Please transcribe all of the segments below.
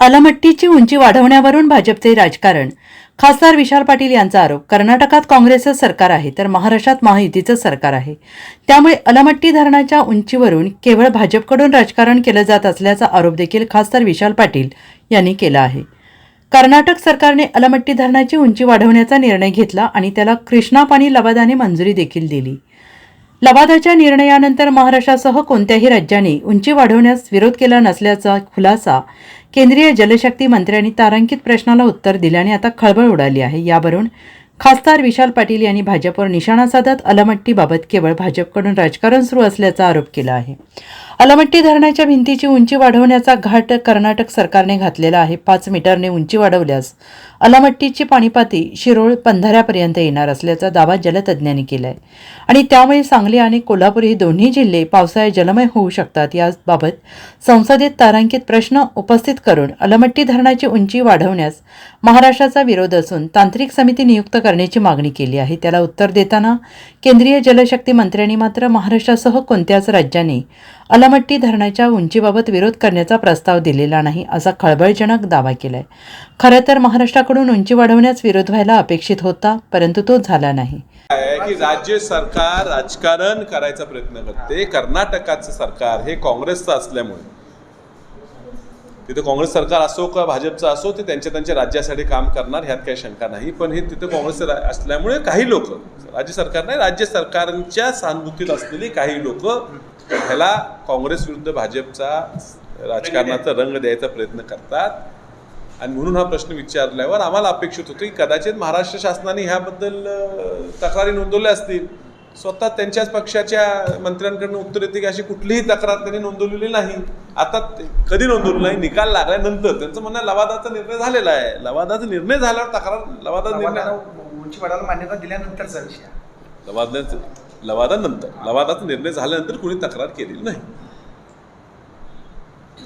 अलमट्टीची उंची वाढवण्यावरून भाजपचे राजकारण. खासदार विशाल पाटील यांचा आरोप कर्नाटकात काँग्रेसचं सरकार आहे तर महाराष्ट्रात महायुतीचं सरकार आहे. त्यामुळे अलमट्टी धरणाच्या उंचीवरून केवळ भाजपकडून राजकारण केलं जात असल्याचा आरोप देखील खासदार विशाल पाटील यांनी केला आहे. कर्नाटक सरकारने अलमट्टी धरणाची उंची वाढवण्याचा निर्णय घेतला आणि त्याला कृष्णा पाणी लवादाने मंजुरी देखील दिली. लवादाच्या निर्णयानंतर महाराष्ट्रासह कोणत्याही राज्याने उंची वाढवण्यास विरोध केला नसल्याचा खुलासा केंद्रीय जलशक्ती मंत्र्यांनी तारांकित प्रश्नाला उत्तर दिल्याने आता खळबळ उडाली आहे. यावरून खासदार विशाल पाटील यांनी भाजपवर निशाणा साधत अलमट्टीबाबत केवळ भाजपकडून राजकारण सुरू असल्याचा आरोप केला आहे. अलमट्टी धरणाच्या भिंतीची उंची वाढवण्याचा घाट कर्नाटक सरकारने घातलेला आहे. पाच मीटरने उंची वाढवल्यास अलमट्टीची पाणीपाती शिरोळ पंधाऱ्यापर्यंत येणार असल्याचा दावा जलतज्ज्ञांनी केला आहे आणि त्यामुळे सांगली आणि कोल्हापूर ही दोन्ही जिल्हे पावसाळ्यात जलमय होऊ शकतात याबाबत संसदेत तारांकित प्रश्न उपस्थित करून अलमट्टी धरणाची उंची वाढवण्यास महाराष्ट्राचा विरोध असून तांत्रिक समिती नियुक्त करण्याची मागणी केली आहे. त्याला उत्तर देताना केंद्रीय जलशक्ती मंत्र्यांनी मात्र महाराष्ट्रासह कोणत्याच राज्याने अलमट्टी धरणाच्या उंचीबाबत विरोध करण्याचा प्रस्ताव दिलेला नाही असा खळबळजनक दावा केलाय. खरं तर महाराष्ट्राकडून उंची वाढवण्यास विरोध व्हायला अपेक्षित होता परंतु तो झाला नाही. की राज्य सरकार राजकारण करायचा प्रयत्न करते. कर्नाटकाचं सरकार हे काँग्रेसचं असल्यामुळे. तिथं काँग्रेस सरकार असो का भाजपचं असो ते त्यांच्या त्यांच्या राज्यासाठी काम करणार ह्यात काही शंका नाही. पण हे तिथं काँग्रेस असल्यामुळे काही लोक राज्य सरकार नाही राज्य सरकारच्या सहानुभूतीत असलेली काही लोक ह्याला काँग्रेस विरुद्ध भाजपचा राजकारणाचा रंग द्यायचा प्रयत्न करतात. आणि म्हणून हा प्रश्न विचारल्यावर आम्हाला अपेक्षित होतं की कदाचित महाराष्ट्र शासनाने ह्याबद्दल तक्रारी नोंदवल्या असतील. स्वतः त्यांच्याच पक्षाच्या मंत्र्यांकडनं उत्तर येते की अशी कुठलीही तक्रार त्यांनी नोंदवलेली नाही. आता ते कधी नोंदवलं नाही निकाल लागल्यानंतर त्यांचं म्हणणं लवादाचा निर्णय झालेला आहे. लवादाचा निर्णय झाल्यावर तक्रार लवादाचा निर्णय उंची वाढायला मान्यता दिल्यानंतरचा विषय लवादाचं लवादानंतर लवादाचा निर्णय झाल्यानंतर कुणी तक्रार केलेली नाही.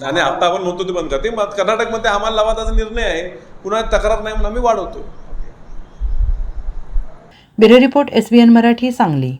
आणि आता आपण म्हणतो ते बंद करते मग कर्नाटकमध्ये आम्हाला लवादाचा निर्णय आहे. पुन्हा तक्रार नाही म्हणून आम्ही वाढवतो bureau report S B N Marathi Sangli.